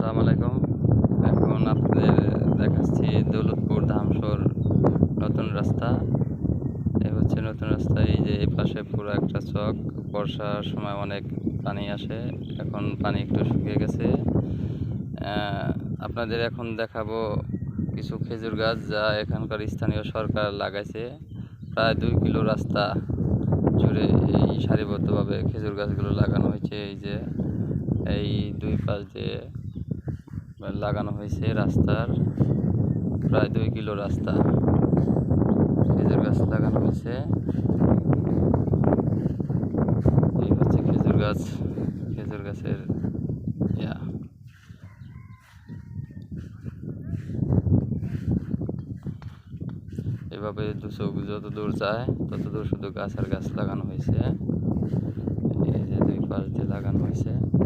আসসালামু আলাইকুম। এখন আপনাদের দেখাচ্ছি দৌলতপুর ধামসর নতুন রাস্তা। এই হচ্ছে নতুন রাস্তা, এই যে এই পাশে পুরো একটা চক, বর্ষার সময় অনেক পানি আসে, এখন পানি একটু শুকিয়ে গেছে। আপনাদের এখন দেখাবো কিছু খেজুর গাছ যা এখানকার স্থানীয় সরকার লাগাইছে। প্রায় দুই কিলো রাস্তা জুড়ে এই সারিবদ্ধভাবে খেজুর গাছগুলো লাগানো হয়েছে, এই যে, এই দুই পাশ দিয়ে। লাগানো হয়েছে রাস্তার, প্রায় দুই কিলো রাস্তা। খেজুর গাছ লাগানো হয়েছে। এই হচ্ছে খেজুর গাছ। খেজুর গাছের, ইয়া। এভাবে দুশো যত দূর যায়, তত দূর শুধু গাছ আর গাছ লাগানো হয়েছে। এই যে দুই পাশ দিয়ে লাগানো হয়েছে।